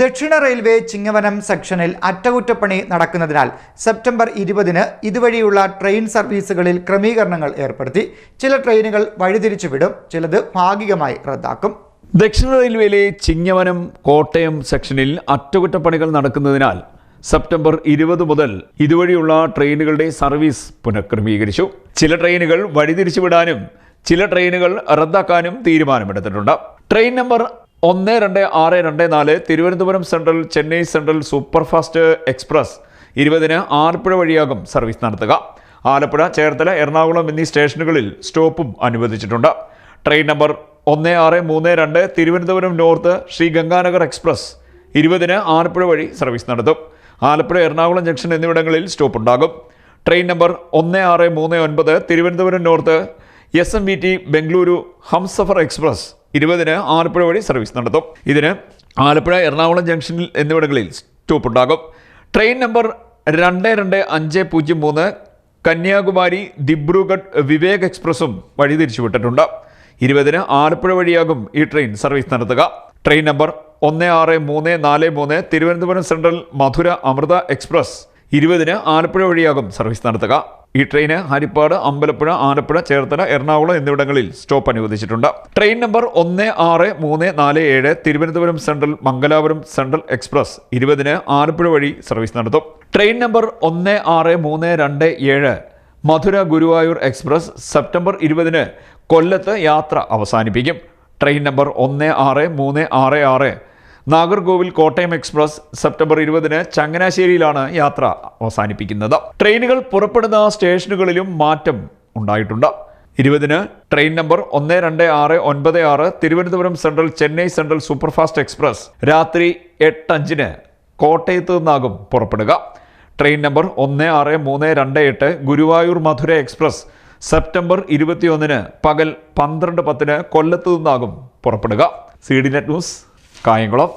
ദക്ഷിണ റെയിൽവേ ചിങ്ങവനം സെക്ഷനിൽ അറ്റകുറ്റപ്പണി നടക്കുന്നതിനാൽ സെപ്റ്റംബർ ഇരുപതിന് ഇതുവഴിയുള്ള ട്രെയിൻ സർവീസുകളിൽ ക്രമീകരണങ്ങൾ ഏർപ്പെടുത്തി. ചില ട്രെയിനുകൾ വഴിതിരിച്ചുവിടും ചിലത് ഭാഗികമായി റദ്ദാക്കും. ദക്ഷിണ റെയിൽവേയിലെ ചിങ്ങവനം കോട്ടയം സെക്ഷനിൽ അറ്റകുറ്റപ്പണികൾ നടക്കുന്നതിനാൽ സെപ്റ്റംബർ ഇരുപത് മുതൽ ഇതുവഴിയുള്ള ട്രെയിനുകളുടെ സർവീസ് പുനഃക്രമീകരിച്ചു. ചില ട്രെയിനുകൾ വഴിതിരിച്ചുവിടാനും ചില ട്രെയിനുകൾ റദ്ദാക്കാനും തീരുമാനമെടുത്തിട്ടുണ്ട്. ട്രെയിൻ നമ്പർ ഒന്ന് രണ്ട് ആറ് രണ്ട് നാല് Thiruvananthapuram central Chennai central superfast express. ഇരുപതിന് ആലപ്പുഴ വഴിയാകും സർവീസ് നടത്തുക. ആലപ്പുഴ ചേർത്തല എറണാകുളം എന്നീ സ്റ്റേഷനുകളിൽ സ്റ്റോപ്പും അനുവദിച്ചിട്ടുണ്ട്. ട്രെയിൻ നമ്പർ ഒന്ന് ആറ് മൂന്ന് രണ്ട് തിരുവനന്തപുരം നോർത്ത് ശ്രീ ഗംഗാനഗർ എക്സ്പ്രസ്. ഇരുപതിന് ആലപ്പുഴ വഴി സർവീസ് നടത്തും. ആലപ്പുഴ എറണാകുളം ജംഗ്ഷൻ എന്നിവിടങ്ങളിൽ സ്റ്റോപ്പ് ഉണ്ടാകും ട്രെയിൻ നമ്പർ ഒന്ന് ആറ് മൂന്ന് ഒൻപത് Thiruvananthapuram north S M V T Bengaluru Humsafar express. ഇരുപതിന് ആലപ്പുഴ വഴി സർവീസ് നടത്തും. ഇതിന് ആലപ്പുഴ എറണാകുളം ജംഗ്ഷനിൽ എന്നിവിടങ്ങളിൽ സ്റ്റോപ്പ് ഉണ്ടാകും. ട്രെയിൻ നമ്പർ രണ്ട് രണ്ട് അഞ്ച് പൂജ്യം മൂന്ന് കന്യാകുമാരി ദിബ്രുഗഡ് വിവേക് എക്സ്പ്രസും വഴി തിരിച്ചുവിട്ടിട്ടുണ്ട് ഇരുപതിന് ആലപ്പുഴ വഴിയാകും ഈ ട്രെയിൻ സർവീസ് നടത്തുക. ട്രെയിൻ നമ്പർ ഒന്ന് ആറ് മൂന്ന് നാല് മൂന്ന് തിരുവനന്തപുരം സെൻട്രൽ മധുര അമൃത എക്സ്പ്രസ്. ഇരുപതിന് ആലപ്പുഴ വഴിയാകും സർവീസ് നടത്തുക. ഈ ട്രെയിന് ഹരിപ്പാട് അമ്പലപ്പുഴ ആലപ്പുഴ ചേർത്തല എറണാകുളം എന്നിവിടങ്ങളിൽ സ്റ്റോപ്പ് അനുവദിച്ചിട്ടുണ്ട്. ട്രെയിൻ നമ്പർ ഒന്ന് ആറ് മൂന്ന് നാല് ഏഴ് Thiruvananthapuram central Mangalapuram central express ഇരുപതിന് ആലപ്പുഴ വഴി സർവീസ് നടത്തും. ട്രെയിൻ നമ്പർ ഒന്ന് ആറ് മൂന്ന് രണ്ട് ഏഴ് മധുര ഗുരുവായൂർ എക്സ്പ്രസ് സെപ്റ്റംബർ ഇരുപതിന് കൊല്ലത്ത് യാത്ര അവസാനിപ്പിക്കും. ട്രെയിൻ നമ്പർ ഒന്ന് ആറ് മൂന്ന് ആറ് ആറ് നാഗർകോവിൽ കോട്ടയം എക്സ്പ്രസ് സെപ്റ്റംബർ ഇരുപതിന് ചങ്ങനാശ്ശേരിയിലാണ് യാത്ര അവസാനിപ്പിക്കുന്നത്. ട്രെയിനുകൾ പുറപ്പെടുന്ന സ്റ്റേഷനുകളിലും മാറ്റം ഉണ്ടായിട്ടുണ്ട്. ഇരുപതിന് ട്രെയിൻ നമ്പർ ഒന്ന് രണ്ട് ആറ് ഒൻപത് ആറ് Thiruvananthapuram central Chennai central superfast express രാത്രി എട്ടഞ്ചിന് കോട്ടയത്ത് നിന്നാകും പുറപ്പെടുക. ട്രെയിൻ നമ്പർ ഒന്ന് ആറ് മൂന്ന് രണ്ട് എട്ട് ഗുരുവായൂർ മധുര എക്സ്പ്രസ് സെപ്റ്റംബർ ഇരുപത്തിയൊന്നിന് പകൽ പന്ത്രണ്ട് പത്തിന് കൊല്ലത്ത് നിന്നാകും പുറപ്പെടുക. C D net news Kayamkulam